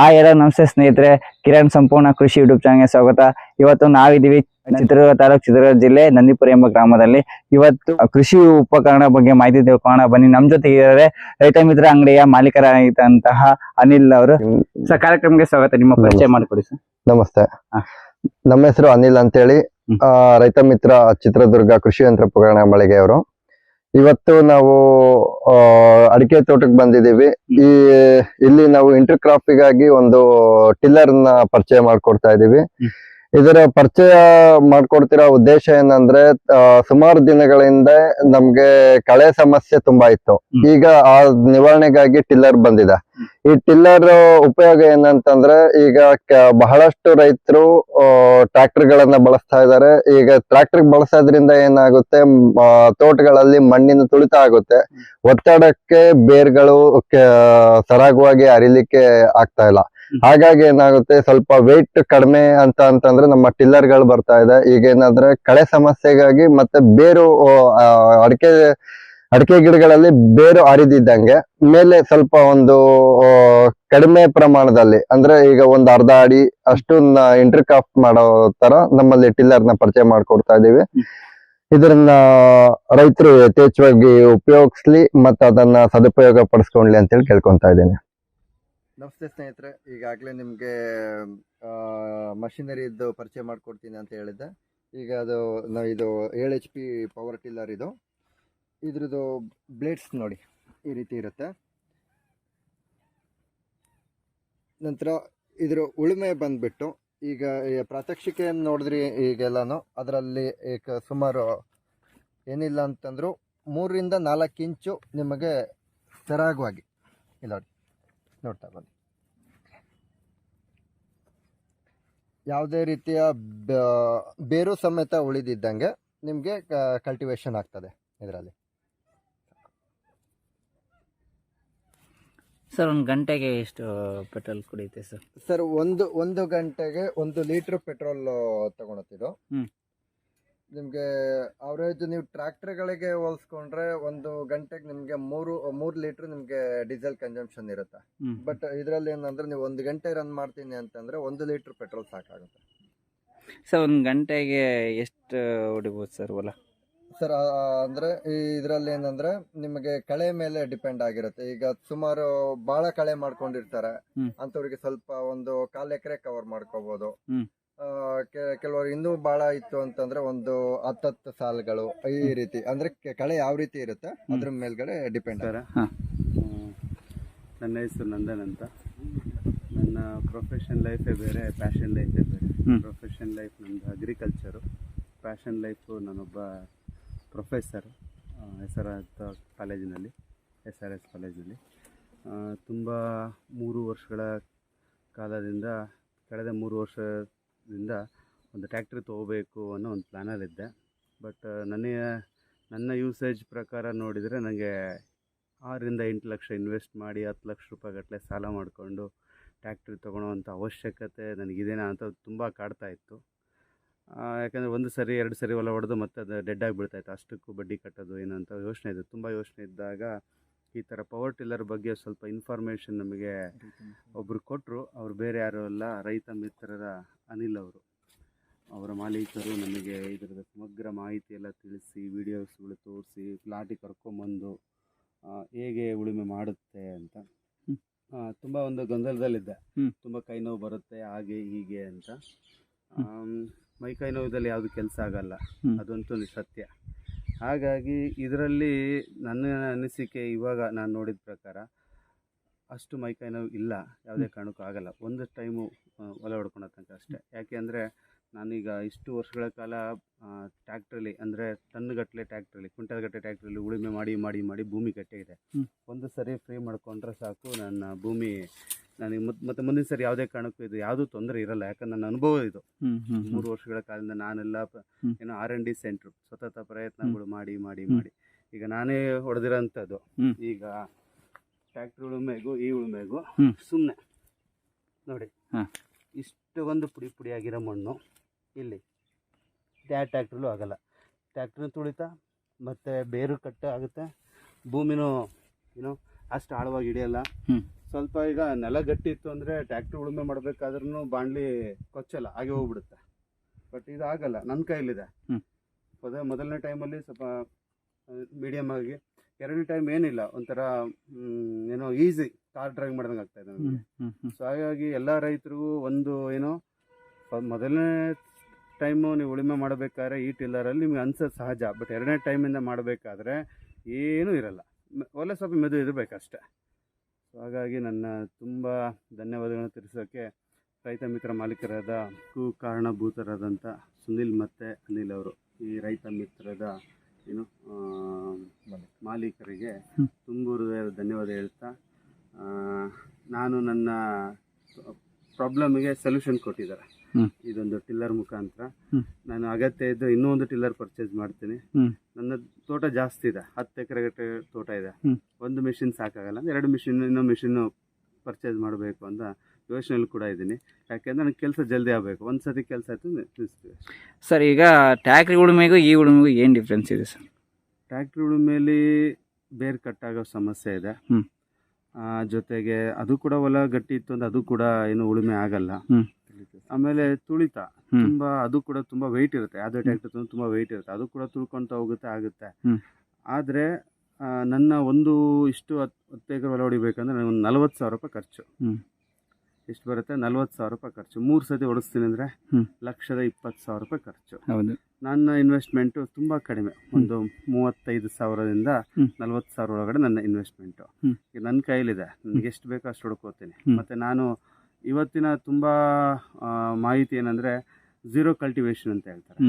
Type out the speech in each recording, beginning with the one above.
ಆ ಎಲ್ಲ ನಮಸ್ತೆ ಸ್ನೇಹಿತರೆ ಕಿರಣ್ ಸಂಪೂರ್ಣ ಕೃಷಿ ಯೂಟ್ಯೂಬ್ ಚಾನಲ್ಗೆ ಸ್ವಾಗತ. ಇವತ್ತು ನಾವಿದೀವಿ ಚಿತ್ರದುರ್ಗ ತಾಲೂಕು ಚಿತ್ರದುರ್ಗ ಜಿಲ್ಲೆ ನಂದಿಪುರ ಎಂಬ ಗ್ರಾಮದಲ್ಲಿ. ಇವತ್ತು ಕೃಷಿ ಉಪಕರಣ ಬಗ್ಗೆ ಮಾಹಿತಿ ತಿಳ್ಕೊಳ್ಳೋಣ. ಬನ್ನಿ ನಮ್ ಜೊತೆ ಇದ್ದಾರೆ ರೈತ ಮಿತ್ರ ಅಂಗಡಿಯ ಮಾಲೀಕರಾಗಿದ್ದಂತಹ ಅನಿಲ್ ಅವರು. ಸರ್ ಕಾರ್ಯಕ್ರಮಕ್ಕೆ ಸ್ವಾಗತ. ನಿಮ್ಮ ಪರಿಚಯ ಮಾಡಿಕೊಡಿ ಸರ್. ನಮಸ್ತೆ. ನಮ್ಮ ಹೆಸರು ಅನಿಲ್ ಅಂತೇಳಿ. ರೈತ ಮಿತ್ರ ಚಿತ್ರದುರ್ಗ ಕೃಷಿ ಯಂತ್ರೋಪಕರಣ ಮಳಿಗೆಯವರು. ಇವತ್ತು ನಾವು ಅಡಿಕೆ ತೋಟಕ್ಕೆ ಬಂದಿದ್ದೀವಿ ಈ, ಇಲ್ಲಿ ನಾವು ಇಂಟರ್ ಕ್ರಾಪ್ಗಾಗಿ ಒಂದು ಟಿಲ್ಲರ್ನ ಪರಿಚಯ ಮಾಡ್ಕೊಡ್ತಾ ಹ್ಮ್. ಇದರ ಪರಿಚಯ ಮಾಡ್ಕೊಡ್ತಿರೋ ಉದ್ದೇಶ ಏನಂದ್ರೆ ಸುಮಾರು ದಿನಗಳಿಂದ ನಮ್ಗೆ ಕಳೆ ಸಮಸ್ಯೆ ತುಂಬಾ ಇತ್ತು. ಈಗ ಆ ನಿವಾರಣೆಗಾಗಿ ಟಿಲ್ಲರ್ ಬಂದಿದೆ. ಈ ಟಿಲ್ಲರ್ ಉಪಯೋಗ ಏನಂತಂದ್ರೆ ಈಗ ಬಹಳಷ್ಟು ರೈತರು ಟ್ರಾಕ್ಟರ್ ಗಳನ್ನ ಬಳಸ್ತಾ ಇದ್ದಾರೆ. ಈಗ ಟ್ರಾಕ್ಟರ್ ಬಳಸೋದ್ರಿಂದ ಏನಾಗುತ್ತೆ ತೋಟಗಳಲ್ಲಿ ಮಣ್ಣಿನ ತುಳಿತ ಆಗುತ್ತೆ. ಒತ್ತಡಕ್ಕೆ ಬೇರ್ಗಳು ಸರಾಗವಾಗಿ ಅರಿಲಿಕ್ಕೆ ಆಗ್ತಾ ಇಲ್ಲ. ಹಾಗಾಗಿ ಏನಾಗುತ್ತೆ? ಸ್ವಲ್ಪ ವೆಯ್ಟ್ ಕಡಿಮೆ ಅಂತ ಅಂತಂದ್ರೆ ನಮ್ಮ ಟಿಲ್ಲರ್ಗಳು ಬರ್ತಾ ಇದೆ. ಈಗ ಏನಂದ್ರೆ ಕಳೆ ಸಮಸ್ಯೆಗಾಗಿ ಮತ್ತೆ ಬೇರು ಅಡಿಕೆ ಅಡಿಕೆ ಗಿಡಗಳಲ್ಲಿ ಬೇರು ಹರಿದಿದ್ದಂಗೆ ಮೇಲೆ ಸ್ವಲ್ಪ ಒಂದು ಕಡಿಮೆ ಪ್ರಮಾಣದಲ್ಲಿ ಅಂದ್ರೆ ಈಗ ಒಂದು ಅರ್ಧ ಅಡಿ ಅಷ್ಟು ಇಂಟರ್ ಕಾಫ್ ಮಾಡೋ ತರ ನಮ್ಮಲ್ಲಿ ಟಿಲ್ಲರ್ನ ಪರಿಚಯ ಮಾಡ್ಕೊಡ್ತಾ ಇದೀವಿ. ಇದನ್ನ ರೈತರು ಯಥೇಚ್ಛವಾಗಿ ಉಪಯೋಗಿಸ್ಲಿ ಮತ್ತೆ ಅದನ್ನ ಸದುಪಯೋಗ ಪಡಿಸ್ಕೊಂಡ್ಲಿ ಅಂತೇಳಿ ಕೇಳ್ಕೊಂತ ಇದ್ದೀನಿ. ನಮಸ್ತೆ ಸ್ನೇಹಿತರೆ, ಈಗಾಗಲೇ ನಿಮಗೆ ಮಷಿನರಿ ಇದ್ದು ಪರಿಚಯ ಮಾಡಿಕೊಡ್ತೀನಿ ಅಂತ ಹೇಳಿದ್ದೆ. ಈಗ ಅದು ನಾವು ಇದು ಏಳು ಎಚ್ ಪಿ ಪವರ್ ಟಿಲ್ಲರ್ ಇದು. ಇದ್ರದ್ದು ಬ್ಲೇಡ್ಸ್ ನೋಡಿ, ಈ ರೀತಿ ಇರುತ್ತೆ. ನಂತರ ಇದ್ರ ಉಳುಮೆ ಬಂದುಬಿಟ್ಟು, ಈಗ ಪ್ರಾತ್ಯಕ್ಷಿಕೆ ನೋಡಿದ್ರಿ ಈಗೆಲ್ಲನೂ, ಅದರಲ್ಲಿ ಈಗ ಸುಮಾರು ಏನಿಲ್ಲ ಅಂತಂದರೂ ಮೂರರಿಂದ ನಾಲ್ಕು ಇಂಚು ನಿಮಗೆ ಸರಾಗವಾಗಿ ಇಲ್ಲ ನೋಡ್ತಾ ಬನ್ನಿ. ಯಾವುದೇ ರೀತಿಯ ಬೇರು ಸಮೇತ ಉಳಿದಿದ್ದಂಗೆ ನಿಮಗೆ ಕಲ್ಟಿವೇಶನ್ ಆಗ್ತದೆ ಇದರಲ್ಲಿ. ಸರ್ ಒಂದು ಗಂಟೆಗೆ ಎಷ್ಟು ಪೆಟ್ರೋಲ್ ಕುಡಿಯುತ್ತೆ ಸರ್? ಸರ್ ಒಂದು ಒಂದು ಗಂಟೆಗೆ ಒಂದು ಲೀಟ್ರ್ ಪೆಟ್ರೋಲ್ ತಗೊಳತ್ತಿದ್ದು. ನಿಮಗೆ ಅವರೇಜ್ ನೀವು ಟ್ರ್ಯಾಕ್ಟರ್ಗಳಿಗೆ ಹೋಲಿಸ್ಕೊಂಡ್ರೆ ಒಂದು ಗಂಟೆಗೆ ನಿಮಗೆ ಮೂರು ಮೂರು ಲೀಟ್ರ್ ನಿಮಗೆ ಡೀಸೆಲ್ ಕನ್ಸಂಪ್ಷನ್ ಇರುತ್ತೆ. ಬಟ್ ಇದರಲ್ಲಿ ಏನಂದ್ರೆ ನೀವು ಒಂದು ಗಂಟೆ ರನ್ ಮಾಡ್ತೀನಿ ಅಂತಂದ್ರೆ ಒಂದು ಲೀಟ್ರ್ ಪೆಟ್ರೋಲ್ ಸಾಕಾಗುತ್ತೆ. ಸರ್ ಒಂದು ಗಂಟೆಗೆ ಎಷ್ಟು ಹೊಡಿಬೋದು ಸರ್ ಹೊಲ? ಸರ್ ಅಂದರೆ ಇದರಲ್ಲಿ ಏನಂದ್ರೆ ನಿಮಗೆ ಕಳೆ ಮೇಲೆ ಡಿಪೆಂಡ್ ಆಗಿರುತ್ತೆ. ಈಗ ಸುಮಾರು ಬಹಳ ಕಳೆ ಮಾಡ್ಕೊಂಡಿರ್ತಾರೆ. ಅಂತವ್ರಿಗೆ ಸ್ವಲ್ಪ ಒಂದು ಕಾಲ್ ಎಕರೆ ಕವರ್ ಮಾಡ್ಕೋಬಹುದು. ಕೆಲವರು ಇನ್ನೂ ಬಹಳ ಇತ್ತು ಅಂತಂದ್ರೆ ಒಂದು ಹತ್ತತ್ತು ಸಾಲುಗಳು ಈ ರೀತಿ. ಅಂದ್ರೆ ಕೆ- ಕಳೆ ಯಾವ ರೀತಿ ಇರುತ್ತೆ? ಅದ್ರ ಮೇಲ್ಗಡೆ ಡಿಪೆಂಡ್ ಹಾ. ನನ್ನ ಹೆಸರು ನಂದನ್ ಅಂತ. ನನ್ನ ಪ್ರೊಫೆಷನ್ ಲೈಫೇ ಬೇರೆ ಪ್ಯಾಷನ್ ಲೈಫೇ ಬೇರೆ. ಹ್ಮ್. ಪ್ರೊಫೆಷನ್ ಲೈಫ್ ನಮ್ಮದು ಅಗ್ರಿಕಲ್ಚರು ಪ್ಯಾಷನ್ ಲೈಫು ನಾನೊಬ್ಬ ಪ್ರೊಫೆಸರ್ ಹೆಸರಾಂತ ಕಾಲೇಜಿನಲ್ಲಿ ಎಸ್ ಆರ್ ಎಸ್ ಕಾಲೇಜಿನಲ್ಲಿ ತುಂಬ ಮೂರು ವರ್ಷಗಳ ಕಾಲದಿಂದ ಕಳೆದ ಮೂರು ವರ್ಷದಿಂದ ಒಂದು ಟ್ಯಾಕ್ಟ್ರಿ ತೊಗೋಬೇಕು ಅನ್ನೋ ಒಂದು ಪ್ಲ್ಯಾನಲ್ಲಿದ್ದೆ ಬಟ್ ನನಗೆ, ನನ್ನ ಯೂಸೇಜ್ ಪ್ರಕಾರ ನೋಡಿದರೆ ನನಗೆ ಆರರಿಂದ ಎಂಟು ಲಕ್ಷ ಇನ್ವೆಸ್ಟ್ ಮಾಡಿ ಹತ್ತು ಲಕ್ಷ ರೂಪಾಯಿ ಗಟ್ಟಲೆ ಸಾಲ ಮಾಡಿಕೊಂಡು ಟ್ಯಾಕ್ಟ್ರಿ ತೊಗೊಳೋವಂಥ ಅವಶ್ಯಕತೆ ನನಗಿದೇನಾ ಅಂತ ತುಂಬ ಕಾಡ್ತಾ ಇತ್ತು. ಯಾಕಂದರೆ ಒಂದು ಸರಿ, ಎರಡು ಸರಿ ಹೊಲ ಹೊಡೆದು ಮತ್ತೆ ಅದು ಡೆಡ್ ಆಗಿಬಿಡ್ತಾಯಿತ್ತು ಅಷ್ಟಕ್ಕೂ ಬಡ್ಡಿ ಕಟ್ಟೋದು ಏನು ಅಂತ ಯೋಚನೆ ಇದೆ. ತುಂಬ ಯೋಚನೆ ಇದ್ದಾಗ ಈ ಥರ ಪವರ್ ಟಿಲ್ಲರ್ ಬಗ್ಗೆ ಸ್ವಲ್ಪ ಇನ್ಫಾರ್ಮೇಷನ್ ನಮಗೆ ಒಬ್ಬರು ಕೊಟ್ಟರು ಅವ್ರು ಬೇರೆ ಯಾರು ಅಲ್ಲ ರೈತ ಮಿತ್ರರ ಅನಿಲ್ ಅವರು. ಅವರ ಮಾಲೀಕರು ನಮಗೆ ಇದರದ ಸಮಗ್ರ ಮಾಹಿತಿ ಎಲ್ಲ ತಿಳಿಸಿ ವಿಡಿಯೋಸ್ಗಳು ತೋರಿಸಿ ಪ್ಲಾಟಿಗೆ ಕರ್ಕೊಂಬಂದು ಹೇಗೆ ಉಳುಮೆ ಮಾಡುತ್ತೆ ಅಂತ. ತುಂಬ ಒಂದು ಗೊಂದಲದಲ್ಲಿದ್ದೆ. ತುಂಬ ಕೈ ನೋವು ಬರುತ್ತೆ ಹಾಗೆ ಹೀಗೆ ಅಂತ. ಮೈ ಕೈ ನೋವಿದಲ್ಲಿ ಯಾವುದು ಕೆಲಸ ಆಗಲ್ಲ. ಅದಂತೂ ಸತ್ಯ. ಹಾಗಾಗಿ ಇದರಲ್ಲಿ ನನ್ನ ಅನಿಸಿಕೆ ಇವಾಗ ನಾನು ನೋಡಿದ ಪ್ರಕಾರ ಅಷ್ಟು ಮೈ ಕೈ ನೋವು ಇಲ್ಲ ಯಾವುದೇ ಕಾರಣಕ್ಕೂ ಆಗಲ್ಲ. ಒಂದು ಟೈಮು ಒಲೆ ಹೊಡ್ಕೊಳೋ ತನಕ ಅಷ್ಟೇ. ಯಾಕೆ ಅಂದರೆ ನಾನೀಗ ಇಷ್ಟು ವರ್ಷಗಳ ಕಾಲ ಟ್ಯಾಕ್ಟ್ರಲ್ಲಿ ಅಂದರೆ ಟನ್ಗಟ್ಟಲೆ ಟ್ಯಾಕ್ಟ್ರಲ್ಲಿ ಕ್ವಿಂಟಲ್ಗಟ್ಟಲೆ ಟ್ಯಾಕ್ಟ್ರಲ್ಲಿ ಉಳುಮೆ ಮಾಡಿ ಮಾಡಿ ಮಾಡಿ ಭೂಮಿ ಕಟ್ಟಿದೆ ಒಂದು ಸರಿ ಫ್ರೀ ಮಾಡಿಕೊಂಡ್ರೆ ಸಾಕು ನನ್ನ ಭೂಮಿ ನನಗೆ ಮತ್ತೆ ಮತ್ತೆ ಮುಂದಿನ ಸರಿ ಯಾವುದೇ ಕಾರಣಕ್ಕೂ ಇದು ಯಾವುದೂ ತೊಂದರೆ ಇರಲ್ಲ. ಯಾಕಂದ್ರೆ ನನ್ನ ಅನುಭವ ಇದು. ಮೂರು ವರ್ಷಗಳ ಕಾಲದಿಂದ ನಾನೆಲ್ಲ ಏನು ಆರ್ ಎನ್ ಡಿ ಸೆಂಟ್ರು ಸತತ ಪ್ರಯತ್ನಗಳು ಮಾಡಿ ಮಾಡಿ ಮಾಡಿ. ಈಗ ನಾನೇ ಹೊಡೆದಿರೋಂಥದ್ದು. ಈಗ ಟ್ಯಾಕ್ಟ್ರ್ ಉಳುಮೆಗೂ ಈ ಉಳುಮೆಗೂ. ಸುಮ್ಮನೆ ನೋಡಿ. ಇಷ್ಟು ಒಂದು ಪುಡಿ ಪುಡಿಯಾಗಿರೋ ಮಣ್ಣು ಇಲ್ಲಿ. ಯಾವ ಟ್ಯಾಕ್ಟ್ರಲ್ಲೂ ಆಗಲ್ಲ. ಟ್ಯಾಕ್ಟ್ರನ್ನ ತುಳಿತ ಮತ್ತು ಬೇರು ಕಟ್ಟ ಆಗುತ್ತೆ. ಭೂಮಿನೂ ಏನೋ ಅಷ್ಟು ಆಳವಾಗಿ ಹಿಡಿಯಲ್ಲ. ಸ್ವಲ್ಪ ಈಗ ನೆಲ ಗಟ್ಟಿ ಇತ್ತು ಅಂದರೆ ಟ್ಯಾಕ್ಟ್ರಿ ಉಳುಮೆ ಮಾಡಬೇಕಾದ್ರೂ ಬಾಂಡ್ಲಿ ಕೊಚ್ಚಲ್ಲ ಹಾಗೆ ಹೋಗ್ಬಿಡುತ್ತೆ. ಬಟ್ ಇದು ಆಗಲ್ಲ ನನ್ನ ಕೈಲಿದೆ ಅದೇ ಮೊದ ಮೊದಲನೇ ಟೈಮಲ್ಲಿ ಸ್ವಲ್ಪ ಮೀಡಿಯಮ್ ಆಗಿ. ಎರಡನೇ ಟೈಮ್ ಏನಿಲ್ಲ ಒಂಥರ ಏನೋ ಈಸಿ ಕಾರ್ ಡ್ರೈವ್ ಮಾಡ್ದಂಗೆ ಆಗ್ತಾ ಇದೆ ನನಗೆ. ಸೊ ಹಾಗಾಗಿ ಎಲ್ಲ ರೈತರಿಗೂ ಒಂದು ಏನೋ ಮೊದಲನೇ ಟೈಮು ನೀವು ಉಳುಮೆ ಮಾಡಬೇಕಾದ್ರೆ ಈ ಟಿಲ್ಲರಲ್ಲಿ ನಿಮ್ಗೆ ಅನ್ಸೋದು ಸಹಜ. ಬಟ್ ಎರಡನೇ ಟೈಮಿಂದ ಮಾಡಬೇಕಾದ್ರೆ ಏನೂ ಇರಲ್ಲ. ಒಲೆ ಒಳ್ಳೆ ಸ್ವಲ್ಪ ಮೆದು ಇರಬೇಕಷ್ಟೆ. ಸೊ ಹಾಗಾಗಿ ನನ್ನ ತುಂಬ ಧನ್ಯವಾದಗಳನ್ನು ತಿಳಿಸೋಕ್ಕೆ ರೈತ ಮಿತ್ರ ಮಾಲೀಕರಾದ ಕು ಕಾರಣಭೂತರಾದಂಥ ಸುನಿಲ್ ಮತ್ತು ಅನಿಲ್ ಅವರು ಈ ರೈತ ಮಿತ್ರದ ಏನು ಮಾಲೀಕರಿಗೆ. ತುಂಬ ಹೃದಯದ ಧನ್ಯವಾದ ಹೇಳ್ತಾ ನಾನು ನನ್ನ ಪ್ರಾಬ್ಲಮ್ಗೆ ಸೊಲ್ಯೂಷನ್ ಕೊಟ್ಟಿದ್ದಾರೆ. ಇದೊಂದು ಟಿಲ್ಲರ್ ಮುಖಾಂತರ. ನಾನು ಅಗತ್ಯ ಇದ್ದು ಇನ್ನೂ ಒಂದು ಟಿಲ್ಲರ್ ಪರ್ಚೇಸ್ ಮಾಡ್ತೀನಿ. ನನ್ನ ತೋಟ ಜಾಸ್ತಿ ಇದೆ. ಹತ್ತು ಎಕರೆ ಗಟ್ಟೆ ತೋಟ ಇದೆ. ಒಂದು ಮಿಷಿನ್ ಸಾಕಾಗಲ್ಲ ಅಂದ್ರೆ ಎರಡು ಮಿಷಿನ್ ಇನ್ನೊಂದು ಮಿಷಿನ್ ಪರ್ಚೇಸ್ ಮಾಡಬೇಕು ಅಂತ ಯೋಚನೆಯಲ್ಲಿ ಕೂಡ ಇದ್ದೀನಿ. ಯಾಕೆಂದ್ರೆ ನನಗೆ ಕೆಲಸ ಜಲ್ದಿ ಆಗಬೇಕು. ಒಂದು ಸತಿ ಕೆಲಸ ಆಯ್ತು ತಿಳಿಸ್ತೀವಿ ಸರ್ ಈಗ ಟ್ಯಾಕ್ಟ್ರಿ ಉಳುಮೆಗೂ ಈ ಉಳುಮೆಗೂ ಏನು ಡಿಫ್ರೆನ್ಸ್ ಇದೆ ಸರ್? ಟ್ಯಾಕ್ಟ್ರಿ ಉಳುಮೆಯಲ್ಲಿ ಬೇರ್ ಕಟ್ಟಾಗೋ ಸಮಸ್ಯೆ ಇದೆ. ಜೊತೆಗೆ ಅದು ಕೂಡ ಹೊಲ ಗಟ್ಟಿ ಇತ್ತು ಅಂದ್ರೆ ಅದು ಕೂಡ ಏನು ಉಳುಮೆ ಆಗಲ್ಲ. ಆಮೇಲೆ ತುಳಿತ. ತುಂಬಾ ಅದು ಕೂಡ ತುಂಬಾ ವೆಯ್ಟ್ ಇರುತ್ತೆ. ಯಾವ್ದೇ ಟ್ಯಾಕ್ಟರ್ ತುಂಬಾ ವೆಯ್ಟ್ ಇರುತ್ತೆ. ಅದು ಕೂಡ ತುಳ್ಕೊಂತ ಹೋಗುತ್ತೆ ಆಗುತ್ತೆ. ಆದ್ರೆ ನನ್ನ ಒಂದು ಇಷ್ಟು ಹತ್ತು ಎಕರೆ ಹೊಲ ಹೊಡಿಬೇಕಂದ್ರೆ ನನಗೆ ಒಂದು ನಲ್ವತ್ತು ಸಾವಿರ ರೂಪಾಯಿ ಖರ್ಚು. ಎಷ್ಟು ಬರುತ್ತೆ? ನಲ್ವತ್ತು ಸಾವಿರ ರೂಪಾಯಿ ಖರ್ಚು. ಮೂರು ಸತಿ ಹೊಡಿಸ್ತೀನಿ ಅಂದರೆ. ಲಕ್ಷದ ಇಪ್ಪತ್ತು ಸಾವಿರ ರೂಪಾಯಿ ಖರ್ಚು. ಹೌದು. ನನ್ನ ಇನ್ವೆಸ್ಟ್ಮೆಂಟು ತುಂಬ ಕಡಿಮೆ. ಒಂದು ಮೂವತ್ತೈದು ಸಾವಿರದಿಂದ. ನಲ್ವತ್ತು ಸಾವಿರ ಒಳಗಡೆ ನನ್ನ ಇನ್ವೆಸ್ಟ್ಮೆಂಟು ನನ್ನ ಕೈಲಿದೆ. ನನಗೆ ಎಷ್ಟು ಬೇಕೋ ಅಷ್ಟು ಹೊಡ್ಕೋತೀನಿ. ಮತ್ತು ನಾನು ಇವತ್ತಿನ ತುಂಬ ಮಾಹಿತಿ ಏನಂದರೆ ಝೀರೋ ಕಲ್ಟಿವೇಶನ್ ಅಂತ ಹೇಳ್ತಾರೆ.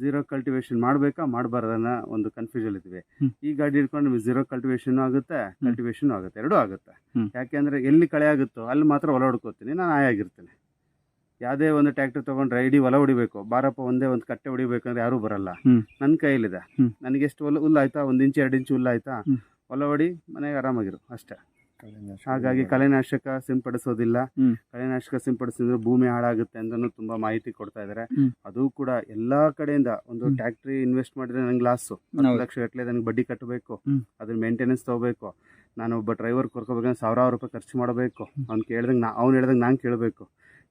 ಝೀರೋ ಕಲ್ಟಿವೇಶನ್ ಮಾಡಬೇಕಾ ಮಾಡಬಾರ್ದನ್ನ ಒಂದು ಕನ್ಫ್ಯೂಷನ್ ಇದ್ವಿ ಈ ಗಾಡಿ ಹಿಡ್ಕೊಂಡು ನಿಮಗೆ ಝೀರೋ ಕಲ್ಟಿವೇಶನ್ ಆಗುತ್ತೆ ಕಲ್ಟಿವೇಶನ್ ಆಗುತ್ತೆ ಎರಡೂ ಆಗುತ್ತೆ. ಯಾಕೆಂದ್ರೆ ಎಲ್ಲಿ ಕಳೆ ಆಗುತ್ತೋ ಅಲ್ಲಿ ಮಾತ್ರ ಹೊಲ ಹೊಡ್ಕೋತೀನಿ ನಾನು ಆಯಾಗಿರ್ತೇನೆ ಯಾವುದೇ ಒಂದು ಟ್ರ್ಯಾಕ್ಟರ್ ತೊಗೊಂಡ್ರೆ ಇಡೀ ಹೊಲ ಹೊಡಿಬೇಕು ಬಾರಪ್ಪ ಒಂದೇ ಒಂದು ಕಟ್ಟೆ ಹೊಡಿಬೇಕಂದ್ರೆ ಯಾರೂ ಬರಲ್ಲ. ನನ್ನ ಕೈಲಿದೆ ಹ್ಮ್. ನನಗೆ ಎಷ್ಟು ಹುಲ್ಲು ಆಯ್ತಾ ಒಂದು ಇಂಚು ಎರಡು ಇಂಚು ಹುಲ್ಲು ಆಯ್ತಾ. ಹೊಲ ಹೊಡಿ ಮನೆಗೆ ಆರಾಮಾಗಿರು ಅಷ್ಟೇ. ಹಾಗಾಗಿ ಕಳೆನಾಶಕ ಸಿಂಪಡಿಸೋದಿಲ್ಲ. ಕಲೆನಾಶಕ ಕಳೆನಾಶಕ ಸಿಂಪಡಿಸಿದ್ರೆ ಭೂಮಿ ಹಾಳಾಗುತ್ತೆ ಅಂತ ತುಂಬಾ ಮಾಹಿತಿ ಕೊಡ್ತಾ ಇದಾರೆ. ಅದು ಕೂಡ ಎಲ್ಲಾ ಕಡೆಯಿಂದ ಒಂದು. ಟ್ಯಾಕ್ಟ್ರಿ ಇನ್ವೆಸ್ಟ್ ಮಾಡಿದ್ರೆ ನಂಗೆ ಲಾಸು. ಲಕ್ಷ ಗಟ್ಟಲೆ ನನಗೆ ಬಡ್ಡಿ ಕಟ್ಟಬೇಕು. ಅದ್ರ ಮೇಂಟೆನೆನ್ಸ್ ತಗೋಬೇಕು. ನಾನು ಒಬ್ಬ ಡ್ರೈವರ್ ಕರ್ಕೋಬೇಕಂದ್ರೆ ಸಾವಿರಾರು ರೂಪಾಯಿ ಖರ್ಚು ಮಾಡಬೇಕು. ಅವ್ನು ಕೇಳ್ದಂಗೆ ನಾ ಅವ್ನು ಹೇಳ್ದಂಗೆ ನಾನು ಕೇಳಬೇಕು.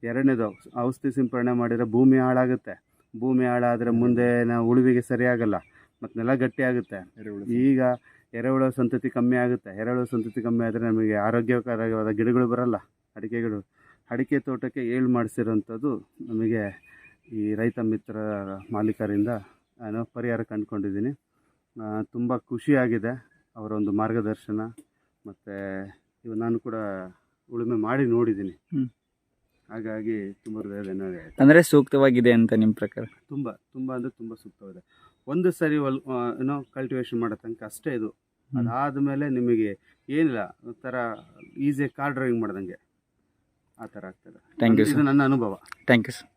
ಎರಡನೇದು ಔಷಧಿ ಸಿಂಪಡಣೆ ಮಾಡಿದ್ರೆ ಭೂಮಿ ಹಾಳಾಗುತ್ತೆ. ಭೂಮಿ ಹಾಳಾದರೆ ಮುಂದೆ ನಾವು ಉಳುವಿಗೆ ಸರಿಯಾಗಲ್ಲ. ಮತ್ತು ನೆಲ ಗಟ್ಟಿ ಆಗುತ್ತೆ ಈಗ ಎರೆಹುಳ ಸಂತತಿ ಕಮ್ಮಿ ಆಗುತ್ತೆ. ಎರೆಹುಳ ಸಂತತಿ ಕಮ್ಮಿ ಆದರೆ ನಮಗೆ ಆರೋಗ್ಯಕರವಾದ ಗಿಡಗಳು ಬರಲ್ಲ. ಅಡಿಕೆಗಳು ಅಡಿಕೆ ತೋಟಕ್ಕೆ ಏಳು ಮಾಡಿಸಿರೋಂಥದ್ದು ನಮಗೆ ಈ ರೈತ ಮಿತ್ರ ಮಾಲೀಕರಿಂದ ನಾನು ಪರಿಹಾರ ಕಂಡುಕೊಂಡಿದ್ದೀನಿ. ತುಂಬ ಖುಷಿಯಾಗಿದೆ ಅವರ ಒಂದು ಮಾರ್ಗದರ್ಶನ ಮತ್ತು ಇವು ನಾನು ಕೂಡ ಉಳುಮೆ ಮಾಡಿ ನೋಡಿದ್ದೀನಿ. ಹಾಗಾಗಿ ತುಂಬ ಹೃದಯ ಧನ್ಯವಾದ ಅಂದ್ರೆ ಸೂಕ್ತವಾಗಿದೆ ಅಂತ ನಿಮ್ಮ ಪ್ರಕಾರ? ತುಂಬ ತುಂಬ ಅಂದರೆ ತುಂಬ ಸೂಕ್ತವಾಗಿದೆ. ಒಂದು ಸರಿ ಹೊಲ್ ಏನೋ ಕಲ್ಟಿವೇಶನ್ ಮಾಡೋ ತನಕ ಅಷ್ಟೇ ಇದು. ಅದಾದ ಅದಾದಮೇಲೆ ನಿಮಗೆ ಏನಿಲ್ಲ ಒಂಥರ ಈಸಿಯಾಗಿ ಕಾರ್ ಡ್ರೈವಿಂಗ್ ಮಾಡ್ದಂಗೆ. ಆ ಥರ ಆಗ್ತದೆ. ಥ್ಯಾಂಕ್ ಯು ಇದು ನನ್ನ ಅನುಭವ. Thank you sir